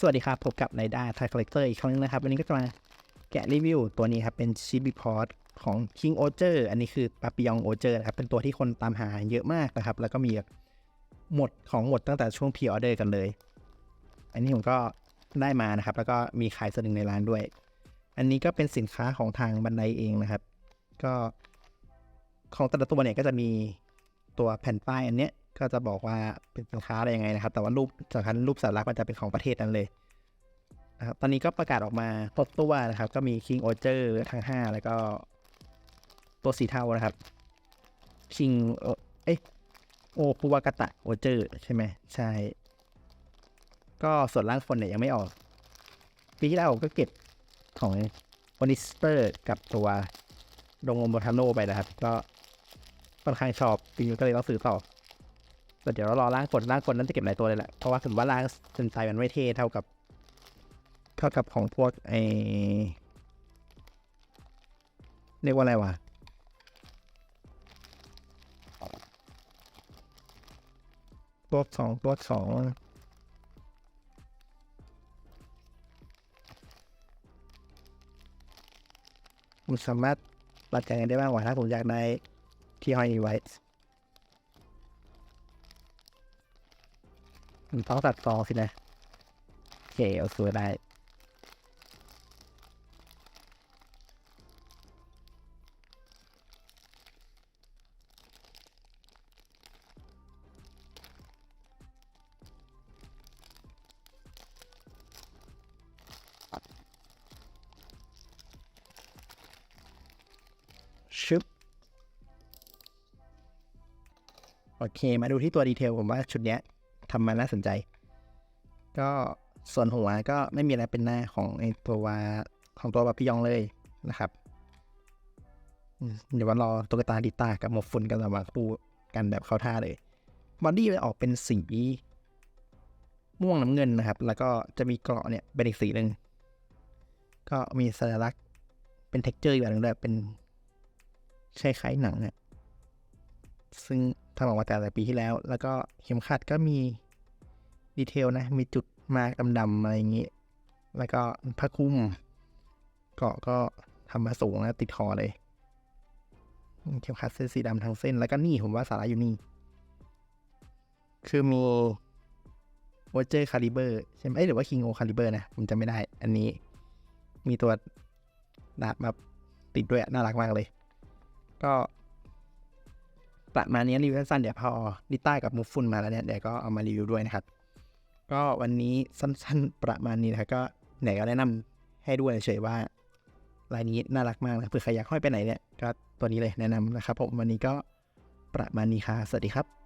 สวัสดีครับ พบกับนายด้าไทยคอลเลกเตอร์อีกครั้งนึงนะครับ วันนี้ก็จะมาแกะรีวิวตัวนี้ครับ เป็นชิบิพอร์ตของ King o c e r อันนี้คือปาปิยองโอเจอร์นะครับ เป็นตัวที่คนตามหาเยอะมากนะครับ แล้วก็มีหมดของหมดตั้งแต่ช่วงพ r ออเดอร์กันเลย อันนี้ผมก็ได้มานะครับ แล้วก็มีขายส่วนหนึ่งในร้านด้วย อันนี้ก็เป็นสินค้าของทางบันไดเองนะครับ ก็ของแต่ละตัวเนี่ยก็จะมีตัวแผ่นป้ายอันเนี้ย ก็จะบอกว่าเป็นสินค้าอะไรยังไงนะครับ แต่ว่ารูปสำคัญรูปสัญลักษณ์มันจะเป็นของประเทศนั้นเลยนะครับตอนนี้ก็ประกาศออกมาครบตัวนะครับ ก็มี King o c e r ทั้ง 5 แล้วก็ตัวสีเทานะครับ King เอ่อเอ้ยโอปุวากาตะโอเจอร์ใช่ไหมใช่ ก็ส่วนล่างคนเนี่ยยังไม่ออกปีที่แล้วก็เก็บของโอนิสเตอร์กับตัวดงโมทาโนไปนะครับ ก็ค่อนข้างชอบปีนี้ก็เลยต้องซื้อต่อ แต่เดี๋ยวเรารอล่างคนล่างคนนั้นจะเก็บหลายตัวเลยแหละ เพราะว่าถึงว่าล่างเซนไซมันไม่เท่เท่ากับ เท่ากับของพวกไอเรียกว่าอะไรวะตัวสองตัวสองผมสามารถปัดใจกันได้บ้างว่าถ้าผมอยากได้ที่ห้อยนี้ไว้ ผมต้องตัดต่อสินะโอเคเอาสวยได้ชึบโอเค มาดูที่ตัวดีเทลผมว่าชุดเนี้ย ทำมาน่าสนใจ ก็ส่วนหัวก็ไม่มีอะไรเป็นหน้าของไอตัวของตัวบาพิยองเลยนะครับเดี๋ยววันรอตุ๊กตาดิต้ากับหมวกฝุ่นกันมาคู่กันแบบเข้าท่าเลยบอดี้มันออกเป็นสีม่วงน้ำเงินนะครับ แล้วก็จะมีเกราะเนี่ยเป็นอีกสีหนึ่งก็มีสัญลักษณ์เป็นเท็กเจอร์อีกแบบหนึงด้วยเป็นคล้ายๆหนังเนี่ยซึ่งทำออกมาแต่หลายปีที่แล้ว แล้วก็เข็มขัดก็มี ดีเทลนะ มีจุดมากดำๆอะไรอย่างนี้ แล้วก็ผ้าคลุมเกาะก็ทำมาสูงแล้วติดคอเลย เข็มขัดเส้นสีดำทั้งเส้น แล้วก็นี่ผมว่าสาระอยู่นี่ คือมีวอเจอร์คาลิเบอร์ใช่ไหมเอ้ยหรือว่าคิงโอคาลิเบอร์นะ ผมจำไม่ได้ อันนี้มีตัวดาบมาติดด้วย น่ารักมากเลย ก็ประมาณนี้รีวิวสั้นเดี๋ยวพอดิต้ากับมูฟฟุนมาแล้วเนี่ย เดี๋ยวก็เอามารีวิวด้วยนะครับ ก็วันนี้สั้นๆประมาณนี้นะครับก็ไหนก็แนะนำให้ด้วยเฉยๆว่าลายนี้น่ารักมากนะเผื่อใครอยากห้อยไปไหนเนี่ยก็ตัวนี้เลยแนะนำนะครับผมวันนี้ก็ประมาณนี้ค่ะสวัสดีครับ